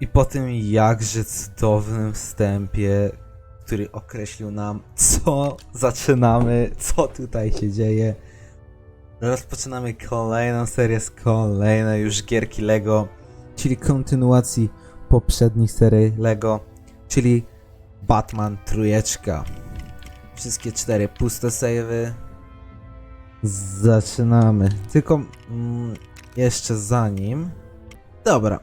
I po tym jakże cudownym wstępie, który określił nam, co zaczynamy, co tutaj się dzieje, rozpoczynamy kolejną serię z kolejnej już gierki LEGO, czyli kontynuacji poprzednich serii LEGO, czyli Batman Trójeczka. Wszystkie cztery puste save'y. Zaczynamy. Tylko mm, jeszcze zanim. Dobra.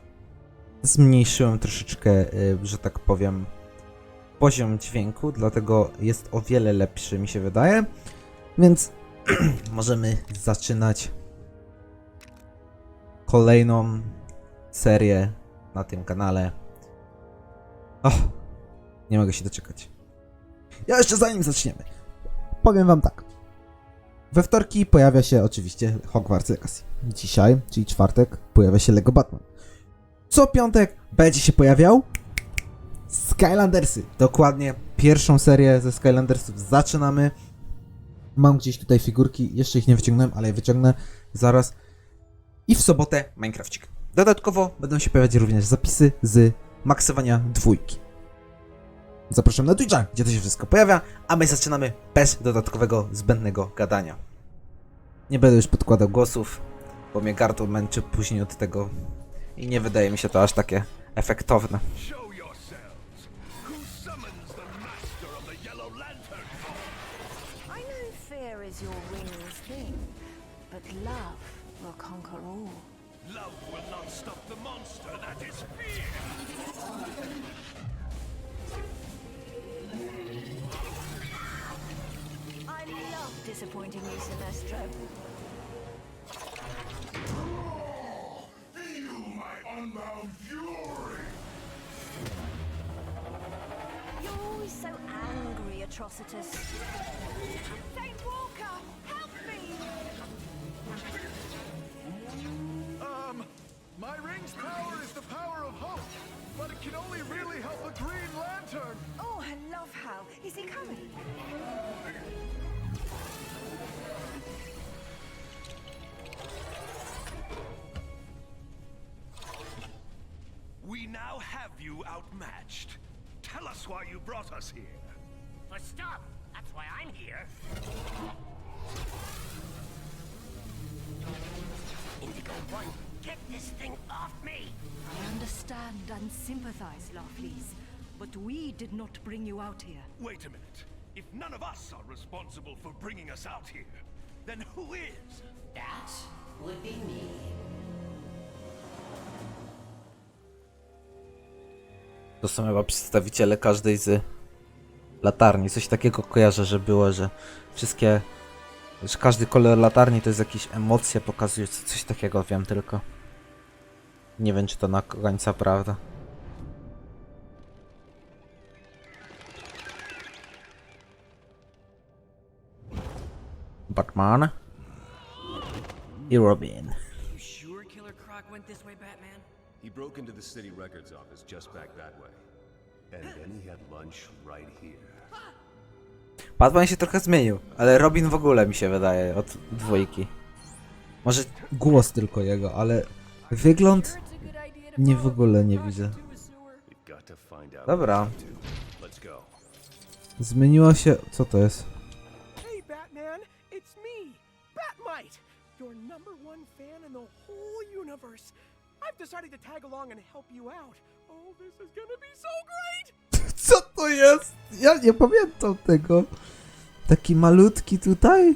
Zmniejszyłem troszeczkę, y, że tak powiem, poziom dźwięku, dlatego jest o wiele lepszy, mi się wydaje. Więc możemy zaczynać kolejną serię na tym kanale. Och, nie mogę się doczekać. Ja jeszcze zanim zaczniemy, powiem wam tak. We wtorki pojawia się oczywiście Hogwarts Legacy. Dzisiaj, czyli czwartek, pojawia się Lego Batman. Co piątek będzie się pojawiał Skylandersy. Dokładnie pierwszą serię ze Skylandersów zaczynamy. Mam gdzieś tutaj figurki, jeszcze ich nie wyciągnąłem, ale je wyciągnę zaraz. I w sobotę Minecrafcik. Dodatkowo będą się pojawiać również zapisy z maksowania dwójki. Zapraszam na Twitcha, gdzie to się wszystko pojawia, a my zaczynamy bez dodatkowego, zbędnego gadania. Nie będę już podkładał głosów, bo mnie gardło męczy później od tego i nie wydaje mi się to aż takie efektowne. Show yourselves! Who unbound fury! You're always so angry, Atrocitus. Saint Walker, help me! Um, my ring's power is the power of hope, but it can only really help a Green Lantern! Oh, I love Hal. Is he coming? Brought us here. For stuff. That's why I'm here. Indigo One, get this thing off me! I understand and sympathize, Larfleeze, but we did not bring you out here. Wait a minute. If none of us are responsible for bringing us out here, then who is? That would be me. To są chyba przedstawiciele każdej z latarni. Coś takiego kojarzę, że było, że wszystkie. że każdy kolor latarni to jest jakieś emocje pokazujące. Coś takiego wiem tylko. Nie wiem, czy to na końca prawda. Batman i Robin. He broke into the city records office just back that way. And then he had lunch right here. Batman się trochę zmienił, ale Robin w ogóle mi się wydaje od dwójki. Może głos tylko jego, ale wygląd nie w ogóle nie widzę. We've got to find out. Dobra, what to do. Let's go. zmieniło się. Co to jest? Hey, Batman, it's me, Batmite, your number one fan in the whole universe. I've decided to tag along and help you out. Oh, this is gonna be so great! Co to jest? Ja nie pamiętam tego. Taki malutki tutaj?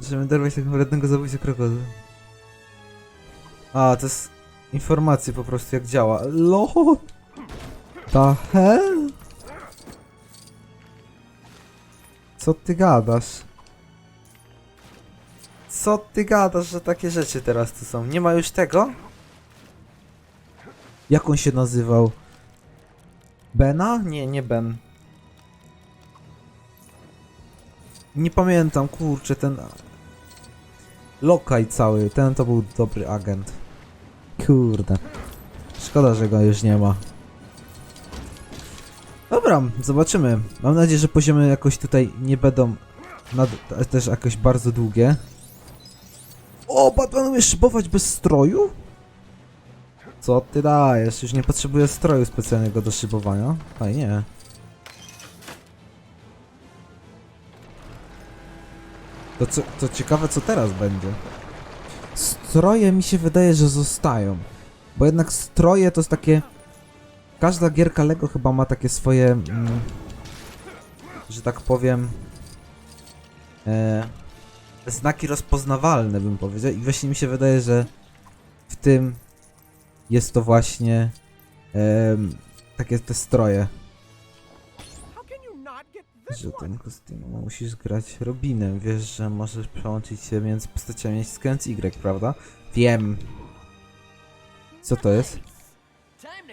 Żeby dorwać takiego wrednego zabójcę krokodyla. A, to jest informacja po prostu jak działa. LOL! The hell? Co ty gadasz? Co ty gadasz, że takie rzeczy teraz tu są? Nie ma już tego? Jak on się nazywał? Bena? Nie, nie Ben. Nie pamiętam, kurczę, ten... Lokaj cały, ten to był dobry agent. Kurde. Szkoda, że go już nie ma. Dobra, zobaczymy. Mam nadzieję, że poziomy jakoś tutaj nie będą nad, też jakoś bardzo długie. O, Batman umie szybować bez stroju? Co ty dajesz? Już nie potrzebuję stroju specjalnego do szybowania. Fajnie. To, co, to ciekawe co teraz będzie. Stroje mi się wydaje, że zostają. Bo jednak stroje to jest takie... Każda gierka Lego chyba ma takie swoje... Mm, że tak powiem... E, znaki rozpoznawalne bym powiedział. I właśnie mi się wydaje, że w tym jest to właśnie em, takie te stroje, że ten kostium musisz grać Robinem. Wiesz, że możesz przełączyć się między postaciami skręć Y, prawda? Wiem. Co to jest?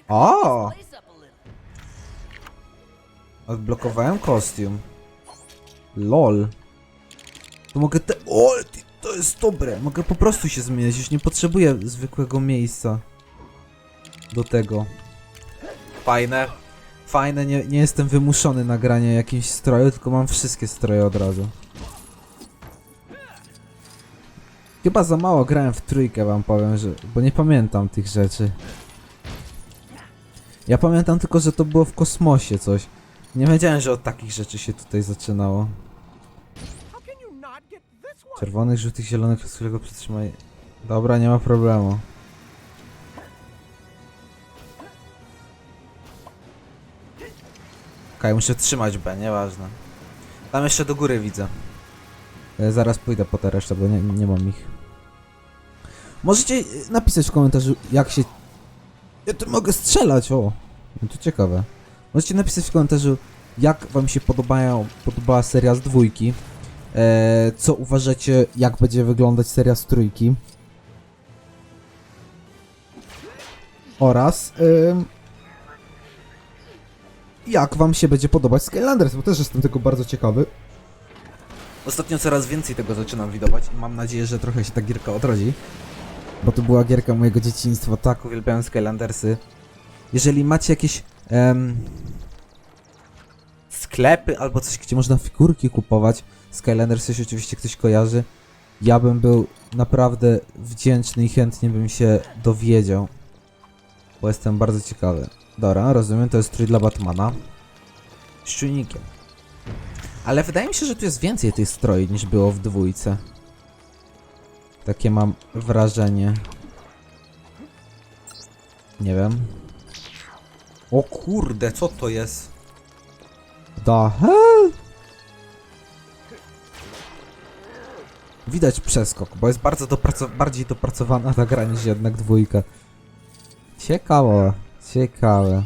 O! Odblokowałem kostium. LOL. To mogę te... O, to jest dobre. Mogę po prostu się zmieniać. Już nie potrzebuję zwykłego miejsca. Do tego. Fajne. Fajne, nie, nie jestem wymuszony na granie jakimś stroju, tylko mam wszystkie stroje od razu. Chyba za mało grałem w trójkę, wam powiem, że... Bo nie pamiętam tych rzeczy. Ja pamiętam tylko, że to było w kosmosie coś. Nie wiedziałem, że od takich rzeczy się tutaj zaczynało. Czerwonych, żółtych, zielonych, z którego przytrzymaj. Dobra, nie ma problemu. Okej, muszę trzymać B, nieważne. Tam jeszcze do góry widzę. E, zaraz pójdę po te resztę, bo nie, nie mam ich. Możecie e, napisać w komentarzu, jak się... Ja tu mogę strzelać, o! No to ciekawe. Możecie napisać w komentarzu, jak wam się podobają, podobała seria z dwójki. E, co uważacie, jak będzie wyglądać seria z trójki? Oraz jak wam się będzie podobać Skylanders, bo też jestem tego bardzo ciekawy. Ostatnio coraz więcej tego zaczynam widować i mam nadzieję, że trochę się ta gierka odrodzi. Bo to była gierka mojego dzieciństwa, tak uwielbiałem Skylandersy. Jeżeli macie jakieś em, sklepy albo coś, gdzie można figurki kupować, Skylanders jeśli oczywiście ktoś kojarzy, ja bym był naprawdę wdzięczny i chętnie bym się dowiedział. Bo jestem bardzo ciekawy. Dobra, rozumiem, to jest strój dla Batmana. Z czujnikiem. Ale wydaje mi się, że tu jest więcej tych stroi niż było w dwójce. Takie mam wrażenie. Nie wiem. O kurde, co to jest? The hell? Widać przeskok, bo jest bardzo dopraco- bardziej dopracowana ta gra niż jednak dwójka. Ciekawe, ciekawe.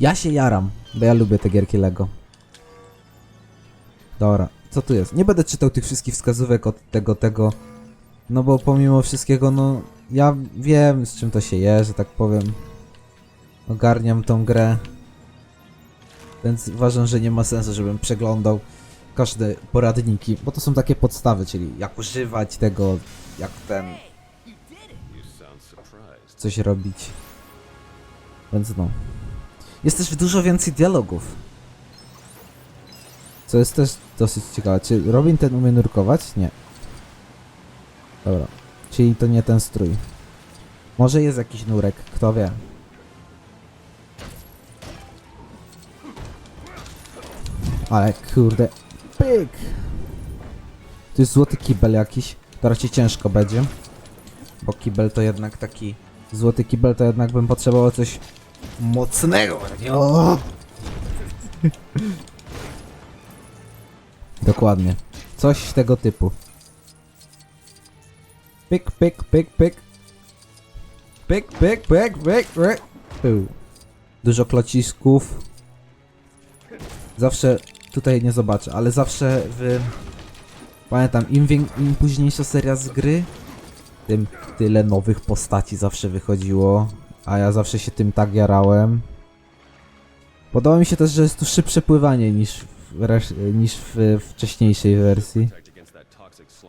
Ja się jaram, bo ja lubię te gierki Lego. Dobra, co tu jest? Nie będę czytał tych wszystkich wskazówek od tego, tego. No bo pomimo wszystkiego, no ja wiem z czym to się je, że tak powiem. Ogarniam tą grę. Więc uważam, że nie ma sensu, żebym przeglądał każde poradniki, bo to są takie podstawy, czyli jak używać tego, jak ten, coś robić. Więc no. Jest też dużo więcej dialogów. Co jest też dosyć ciekawe. Czy Robin ten umie nurkować? Nie. Dobra. Czyli to nie ten strój. Może jest jakiś nurek, kto wie. Ale kurde. Pyk! Tu jest złoty kibel jakiś. To raczej ciężko będzie. Bo kibel to jednak taki... Złoty kibel to jednak bym potrzebował coś mocnego. Dokładnie. Coś tego typu. Pyk, pyk, pyk, pyk. Pyk, pyk, pyk, pyk, pyk. Pył. Dużo klocisków. Zawsze tutaj nie zobaczę, ale zawsze w... Pamiętam, im, im późniejsza seria z gry, tym tyle nowych postaci zawsze wychodziło, a ja zawsze się tym tak jarałem. Podoba mi się też, że jest tu szybsze pływanie niż w, niż w wcześniejszej wersji.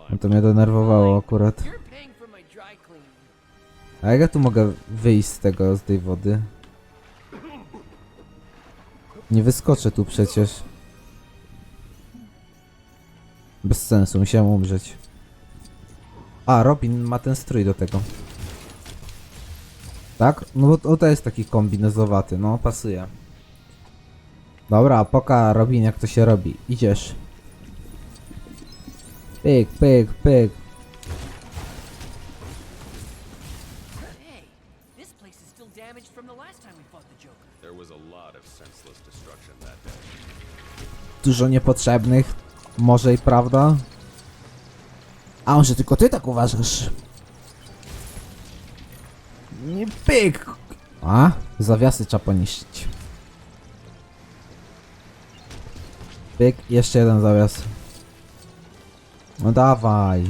No to mnie denerwowało akurat. A jak ja tu mogę wyjść z tego, z tej wody? Nie wyskoczę tu przecież. Bez sensu, musiałem umrzeć. A, Robin ma ten strój do tego. Tak? No bo to, to jest taki kombinezowaty, no pasuje. Dobra, poka Robin jak to się robi. Idziesz. Pyk, pyk, pyk. Dużo niepotrzebnych. Może i prawda? A może tylko ty tak uważasz? Nie pyk! A? Zawiasy trzeba poniszczyć. Pyk, jeszcze jeden zawias. No dawaj.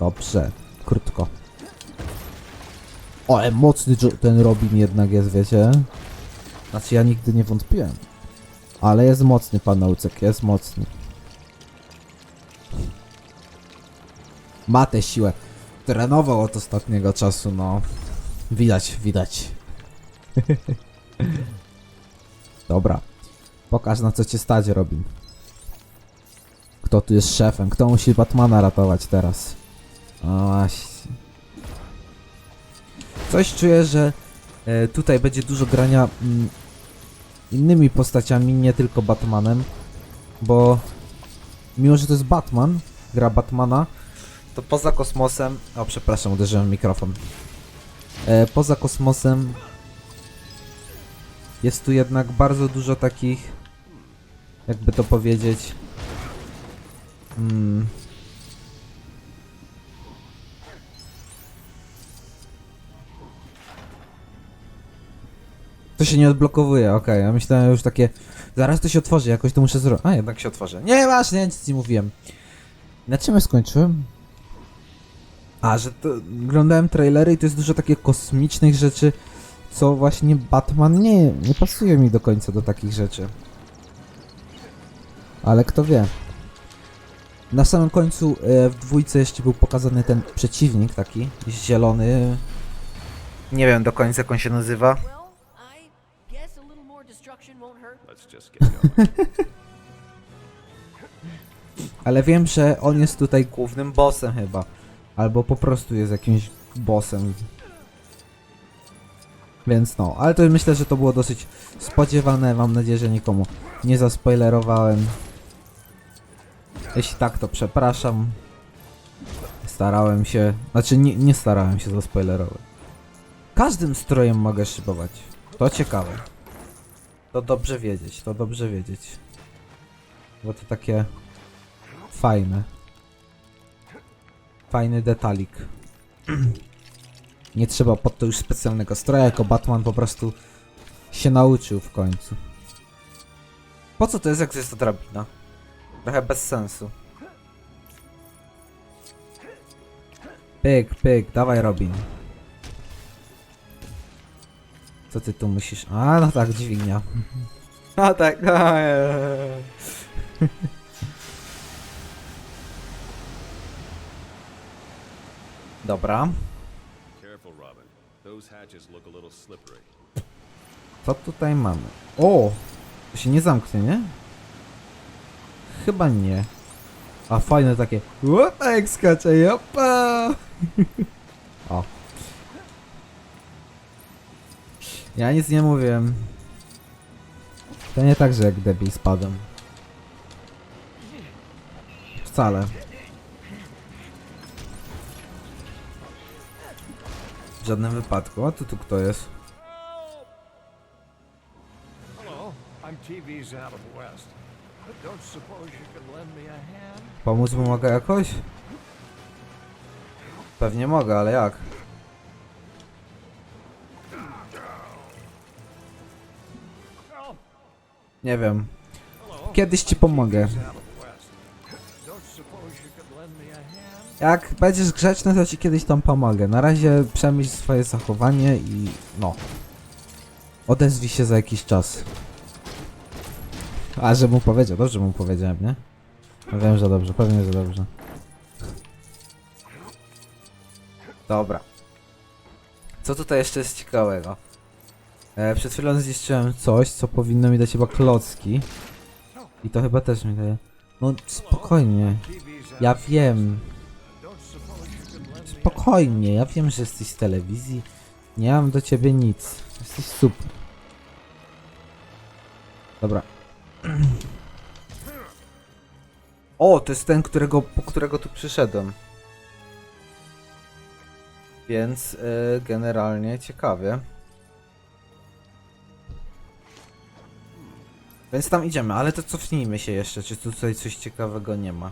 Dobrze, krótko. O, ale mocny ten Robin jednak jest, wiecie? Znaczy ja nigdy nie wątpiłem. Ale jest mocny pan Naucek, jest mocny. Ma tę siłę. Trenował od ostatniego czasu, no. Widać, widać. Dobra. Pokaż na co cię stać, Robin. Kto tu jest szefem? Kto musi Batmana ratować teraz? No właśnie. Coś czuję, że e, tutaj będzie dużo grania mm, innymi postaciami, nie tylko Batmanem, bo mimo, że to jest Batman, gra Batmana, to poza kosmosem, o przepraszam, uderzyłem w mikrofon, e, poza kosmosem jest tu jednak bardzo dużo takich, jakby to powiedzieć, mm, To się nie odblokowuje, okej. Ja myślałem już takie. Zaraz to się otworzy, jakoś to muszę zrobić. A jednak się otworzy. Nie ważne, nic nie mówiłem. Na czym ja skończyłem? A, że to. Oglądałem trailery i to jest dużo takich kosmicznych rzeczy, co właśnie Batman nie. Nie pasuje mi do końca do takich rzeczy. Ale kto wie. Na samym końcu e, w dwójce jeszcze był pokazany ten przeciwnik taki, zielony. Nie wiem do końca jak on się nazywa. Ale wiem, że on jest tutaj głównym bossem chyba. Albo po prostu jest jakimś bossem. Więc no, ale to myślę, że to było dosyć spodziewane. Mam nadzieję, że nikomu nie zaspoilerowałem. Jeśli tak, to przepraszam. Starałem się, znaczy nie, nie starałem się zaspoilerować. Każdym strojem mogę szybować. To ciekawe. To dobrze wiedzieć, to dobrze wiedzieć. Bo to takie fajne. Fajny detalik. Nie trzeba pod to już specjalnego stroja, jako Batman po prostu się nauczył w końcu. Po co to jest, jak to jest to drabina? Trochę bez sensu. Pyk, pyk, dawaj Robin. Co ty tu musisz? A, no tak, dźwignia. A tak, a, je. Dobra. Careful, Robin. Those hatches look a little slippery. Co tutaj mamy? O! To się nie zamknie, nie? Chyba nie. A fajne takie. Łopa jak skacze, jopa! o. Ja nic nie mówię. To nie tak, że jak debil spadłem. Wcale. W żadnym wypadku. A tu tu kto jest? Pomóc mu mogę jakoś? Pewnie mogę, ale jak? Nie wiem. Kiedyś ci pomogę. Jak będziesz grzeczny, to ci kiedyś tam pomogę. Na razie przemyśl swoje zachowanie i no. Odezwij się za jakiś czas. A, że mu powiedział. Dobrze mu powiedziałem, nie? No wiem, że dobrze. Pewnie, że dobrze. Dobra. Co tutaj jeszcze jest ciekawego? E, przed chwilą zniszczyłem coś, co powinno mi dać chyba klocki. I to chyba też mi daje. No spokojnie. Ja wiem. Spokojnie, ja wiem, że jesteś z telewizji. Nie mam do ciebie nic. Jesteś super. Dobra. O, to jest ten, którego, po którego tu przyszedłem. Więc y, generalnie ciekawie. Więc tam idziemy, ale to cofnijmy się jeszcze, czy tutaj coś ciekawego nie ma.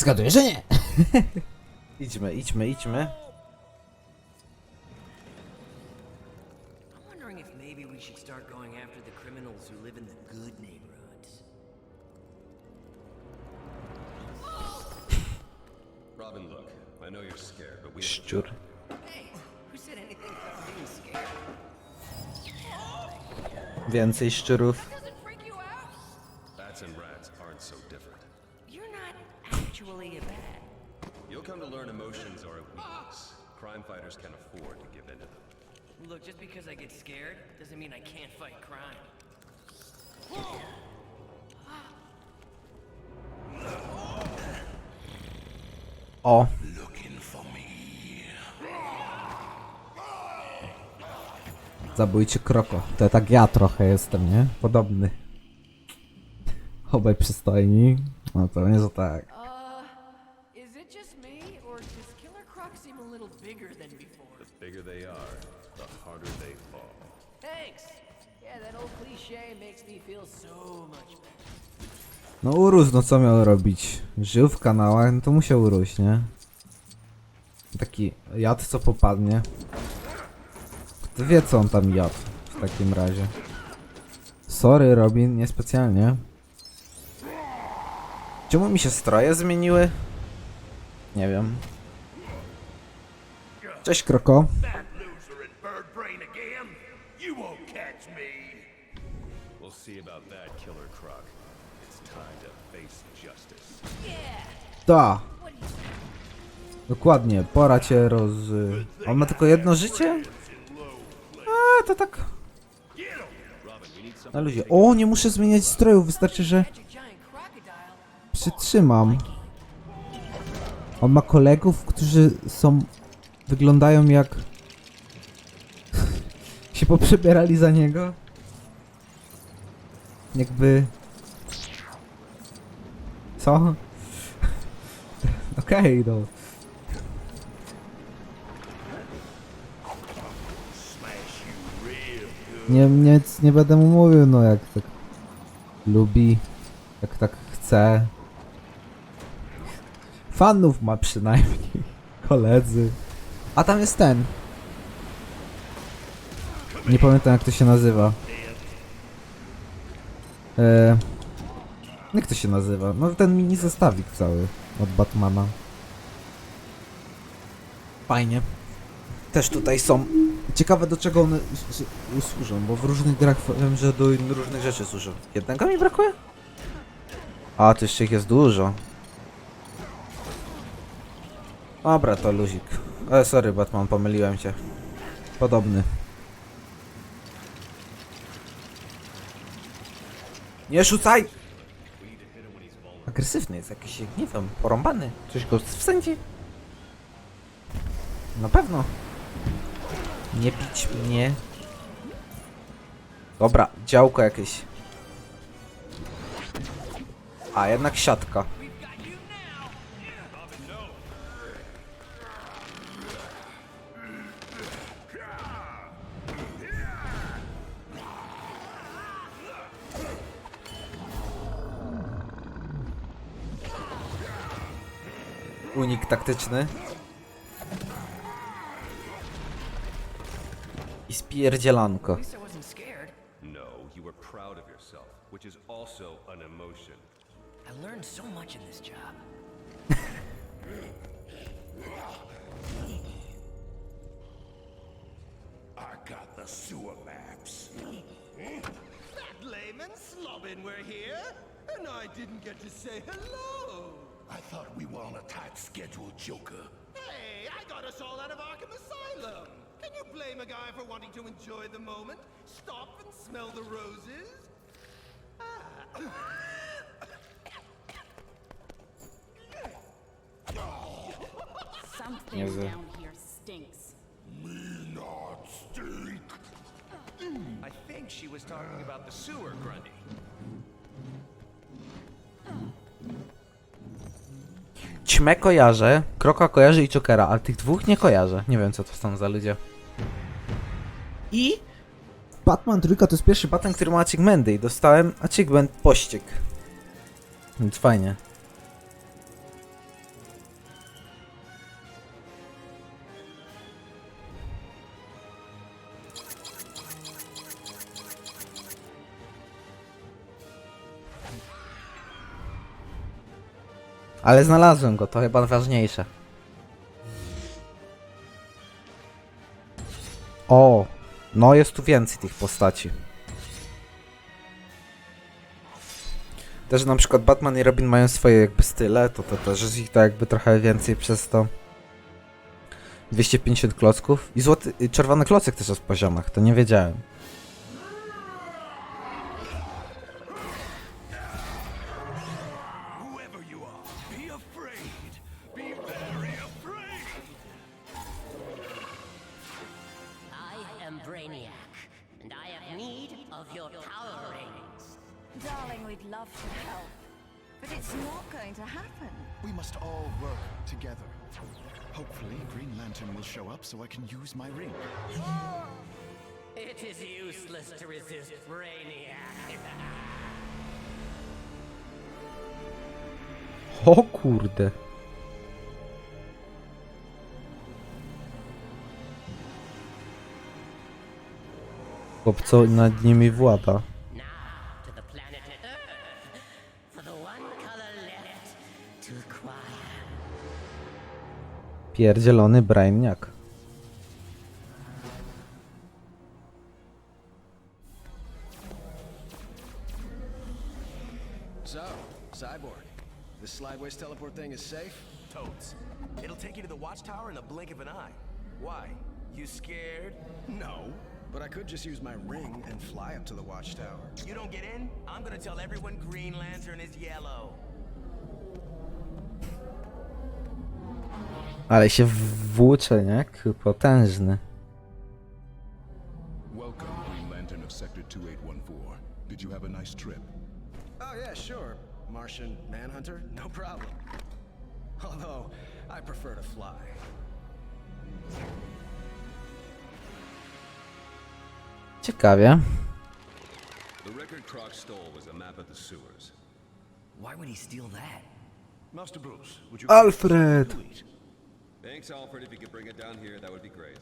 Zgaduję, że nie. idźmy, idźmy, idźmy. I'm wondering if maybe we should start going after the criminals who live in the good neighborhoods. Robin, look, I know you're scared, but we Szczur. Hey, who said anything about being scared? Więcej szczurów. Actually a bat. You'll come to learn emotions are a weakness. Crime fighters can afford to give in to them. Look, just because I get scared doesn't mean I can't fight crime. O. Zabójczy kroko. To tak ja trochę jestem, nie? Podobny. Obaj przystojni. No to nie to tak. Uh, is it just me, or does Killer Croc seem a little bigger than before? The bigger they are, the harder they fall. Thanks. Yeah, that old cliche makes me feel so much better. No urósł, no co miał robić? Żył w kanałach, no to musiał urósł, nie? Taki jad co popadnie. Kto wie co on tam jadł w takim razie. Sorry Robin, niespecjalnie. Czemu mi się stroje zmieniły? Nie wiem. Cześć Kroko. Da. Dokładnie, pora cię roz... On ma tylko jedno życie? A, to tak... Na luzie. O, nie muszę zmieniać strojów, wystarczy, że przytrzymam. On ma kolegów, którzy są... Wyglądają jak... się poprzebierali za niego. Jakby... Co? Okej, no. Nie, nic nie będę mu mówił, no jak tak lubi, jak tak chce. Fanów ma przynajmniej, koledzy. A tam jest ten. Nie pamiętam jak to się nazywa. Eee, jak to się nazywa? No ten mini zestawik cały od Batmana. Fajnie. Też tutaj są. Ciekawe do czego one służą, bo w różnych grach wiem, że do różnych rzeczy służą. Jednego mi brakuje? A, to jeszcze ich jest dużo. Dobra, to luzik. E, sorry Batman, pomyliłem cię. Podobny. Nie rzucaj! Agresywny jest jakiś, nie wiem, porąbany. Coś go wsędzi? Na pewno. Nie pić mnie. Dobra, działko jakieś. A, jednak siatka. Unik taktyczny. Spierdzielanko. Here stinks. I think she was talking about the sewer, Grundy. Ćmę kojarzę, Kroka kojarzę i Chokera, ale tych dwóch nie kojarzę. Nie wiem co to są za ludzie. I Batman trójka to jest pierwszy Batman, który ma achievementy i dostałem achievement pościg. Więc fajnie. Ale znalazłem go, to chyba ważniejsze. O, no jest tu więcej tych postaci. Też na przykład Batman i Robin mają swoje jakby style, to, to też jest ich to jakby trochę więcej przez to. 250 klocków. I złoty, czerwony klocek też jest w poziomach, to nie wiedziałem. Hopefully, Green Lantern will show up so I can use my ring. It is useless to resist Brainiac. O kurde. Chłopco nad nimi włada. Pierdzielony brainiak. So, Cyborg, this slideways teleport thing is safe? Totes. It'll take you to the watchtower in the blink of an eye. Why? You scared? No, but I could just use my ring and fly up to the watchtower. You don't get in? I'm gonna tell everyone Green Lantern is yellow. Ale się włócze, nie? Potężny. Welcome, Green Lantern of Sector 2814. Did you have a nice trip? Oh, yeah, sure. Martian Manhunter? No problem. Although, I prefer to fly. Ciekawie. The record Croc stole was a map of the sewers. Why would he steal that? Master Bruce, would you Alfred! Thanks, Alfred. If you could bring it down here, that would be great.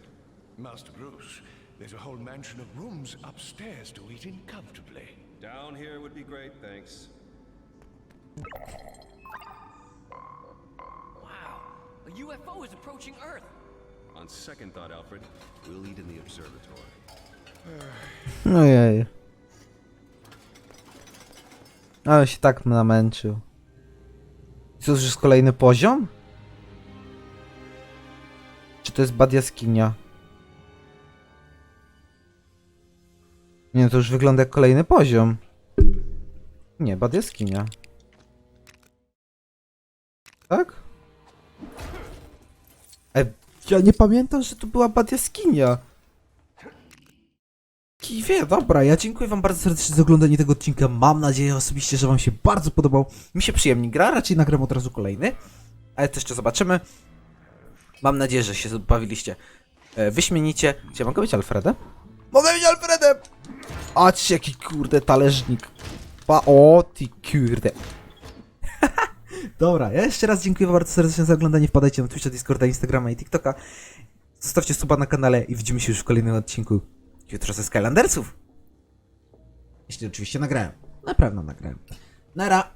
Master Bruce, there's a whole mansion of rooms upstairs to eat in comfortably. Down here would be great, thanks. Wow, a UFO is approaching Earth. On second thought, Alfred, we'll eat in the observatory. Ojej. Ale się tak namęczył. I Co, już jest kolejny poziom? To jest bad jaskinia? Nie, to już wygląda jak kolejny poziom. Nie, bad jaskinia. Tak? E, ja nie pamiętam, że to była bad jaskinia. Kiwie, dobra, ja dziękuję wam bardzo serdecznie za oglądanie tego odcinka. Mam nadzieję osobiście, że wam się bardzo podobał. Mi się przyjemnie gra, raczej nagram od razu kolejny. Ale to jeszcze zobaczymy. Mam nadzieję, że się bawiliście e, wyśmienicie. Gdzie mogę być Alfredem? Mogę być Alfredem! A ci jaki kurde talerznik. Pa, o ty kurde. Dobra, ja jeszcze raz dziękuję bardzo serdecznie za oglądanie. Wpadajcie na Twitcha, Discorda, Instagrama i TikToka. Zostawcie suba na kanale i widzimy się już w kolejnym odcinku. Jutro ze Skylandersów. Jeśli oczywiście nagrałem. Na pewno nagrałem. Nara.